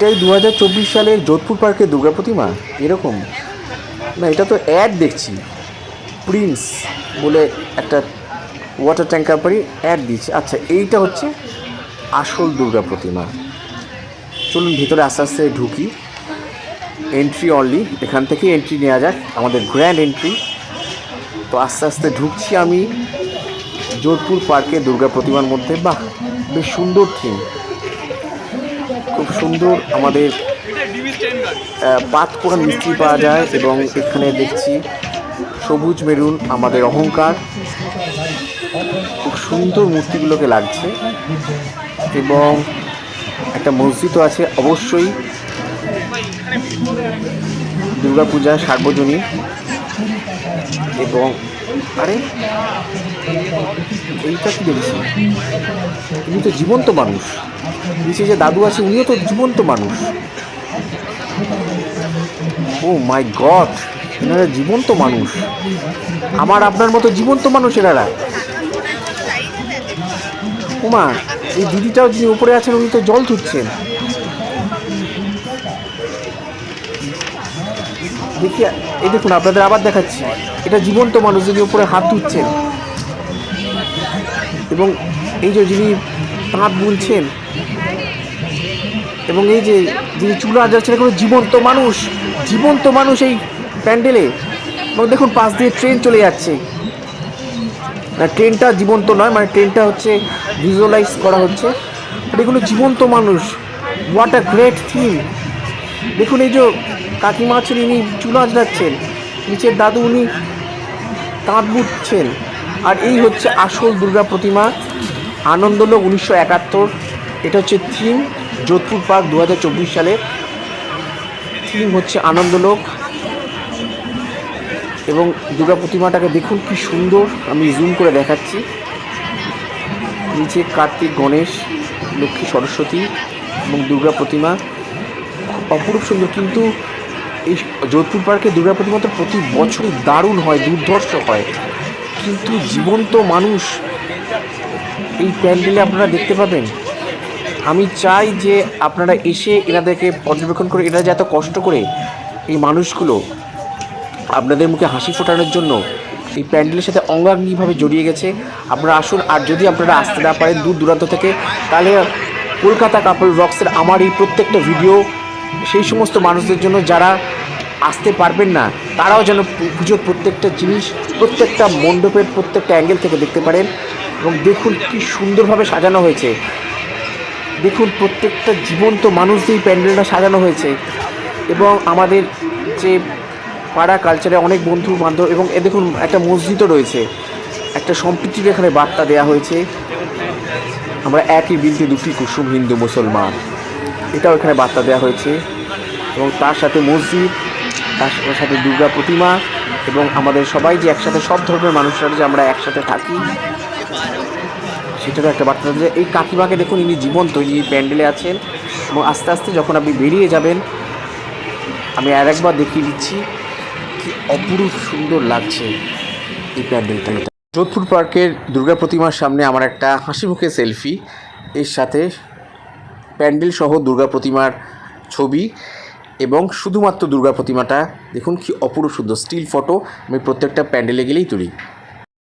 এটাই দু হাজার চব্বিশ সালের যোধপুর পার্কের দুর্গা প্রতিমা। এরকম। না, এটা তো অ্যাড দেখছি। প্রিন্স বলে একটা ওয়াটার ট্যাঙ্কার পারি অ্যাড দিচ্ছে। আচ্ছা এইটা হচ্ছে আসল দুর্গা প্রতিমা। চলুন ভিতরে আস্তে আস্তে ঢুকি। এন্ট্রি অনলি এখান থেকে এন্ট্রি নেওয়া যাক। আমাদের গ্র্যান্ড এন্ট্রি তো আস্তে আস্তে ঢুকছি আমি যোধপুর পার্কে দুর্গা প্রতিমার মধ্যে। বাহ, বেশ সুন্দর থিম খুব সুন্দর আমাদের পাত করা মিস্ত্রি পাওয়া যায় এবং এখানে দেখছি সবুজ মেরুন আমাদের অহংকার। খুব সুন্দর মূর্তিগুলোকে লাগছে এবং একটা মসজিদও আছে অবশ্যই। দুর্গাপূজা সার্বজনীন। এবং আরে, এইটা কি দেখছি উনি তো জীবন্ত মানুষ। নিচে যে দাদু আছে, উনিও তো জীবন্ত মানুষ। ও মাই গড এনারা জীবন্ত মানুষ। আমার আপনার মতো জীবন্ত মানুষ এনারা। উমা, এই দিদিটাও যিনি উপরে আছেন, উনি তো জল তুলছেন দেখি এই দেখুন, আপনাদের আবার দেখাচ্ছি। এটা জীবন্ত মানুষ যিনি উপরে হাত ধুচ্ছেন এবং এই যে যিনি তাঁত বুনছেন, এবং এই যে যিনি চুলা যাচ্ছেন কোনো জীবন্ত মানুষ। জীবন্ত মানুষ এই প্যান্ডেলে। এবং দেখুন, পাশ দিয়ে ট্রেন চলে যাচ্ছে। ট্রেনটা জীবন্ত নয় মানে ট্রেনটা হচ্ছে ভিজুয়ালাইজ করা হচ্ছে। এগুলো জীবন্ত মানুষ। হোয়াট আ গ্রেট থিম দেখুন, এই যে কাকিমা আছেন, ইনি চুলা যাচ্ছেন নিচের দাদু উনি তাঁত বুটছেন। আর এই হচ্ছে আসল দুর্গা প্রতিমা, আনন্দলোক উনিশশো একাত্তর। এটা হচ্ছে থিম যোধপুর পার্ক দু হাজার চব্বিশ সালে। থিম হচ্ছে আনন্দলোক। এবং দুর্গা প্রতিমাটাকে দেখুন কি সুন্দর, আমি জুম করে দেখাচ্ছি। নিচে কার্তিক গণেশ, লক্ষ্মী সরস্বতী এবং দুর্গা প্রতিমা। অপরূপ সুন্দর, কিন্তু এই যোধপুর পার্কে দুর্গা প্রতিমা প্রতি বছরই দারুণ হয়, দুর্ধর্ষ হয়। কিন্তু জীবন্ত মানুষ এই প্যান্ডেলে আপনারা দেখতে পাবেন। আমি চাই যে আপনারা এসে এনাদেরকে পর্যবেক্ষণ করে এরা যে এত কষ্ট করে এই মানুষগুলো আপনাদের মুখে হাসি ফোটানোর জন্য এই প্যান্ডেলের সাথে অঙ্গাঙ্গিভাবে জড়িয়ে গেছে। আপনারা আসুন, আর যদি আপনারা আসতে না পারেন দূর দূরান্ত থেকে, তাহলে কলকাতা কাপল রক্সের আমার এই প্রত্যেকটা ভিডিও সেই সমস্ত মানুষদের জন্য যারা আসতে পারবেন না, তারাও যেন পুজোর প্রত্যেকটা জিনিস, প্রত্যেকটা মণ্ডপের প্রত্যেকটা অ্যাঙ্গেল থেকে দেখতে পারেন এবং দেখুন কি সুন্দরভাবে সাজানো হয়েছে। দেখুন প্রত্যেকটা জীবন্ত মানুষ দিয়ে প্যান্ডেলটা সাজানো হয়েছে এবং আমাদের যে পাড়া কালচারে অনেক বন্ধু বান্ধব এবং এ দেখুন একটা মসজিদও রয়েছে। একটা সম্প্রীতির এখানে বার্তা দেওয়া হয়েছে। আমরা একই বিলতে দুটি কুসুম হিন্দু মুসলমান। এটাও এখানে বার্তা দেওয়া হয়েছে। এবং তার সাথে মসজিদ, তার সাথে দুর্গা প্রতিমা এবং আমাদের সবাই যে একসাথে, সব ধর্মের মানুষরা যে আমরা একসাথে থাকি, সেটারও একটা বার্তা যে এই কাকিমাকে দেখুন, ইনি জীবন্ত ইনি প্যান্ডেলে আছেন এবং আস্তে আস্তে যখন আপনি বেরিয়ে যাবেন, আমি আর একবার দেখিয়ে দিচ্ছি কি অপরূপ সুন্দর লাগছে এই প্যান্ডেলটা। যোধপুর পার্কের দুর্গা প্রতিমার সামনে আমার একটা হাসি মুখে সেলফি। এর সাথে প্যান্ডেল সহ দুর্গা প্রতিমার ছবি এবং শুধুমাত্র দুর্গা প্রতিমাটা, দেখুন কি অপরূপ সুন্দর স্টিল ফটো, আমি প্রত্যেকটা প্যান্ডেলে গেলেই তুলি।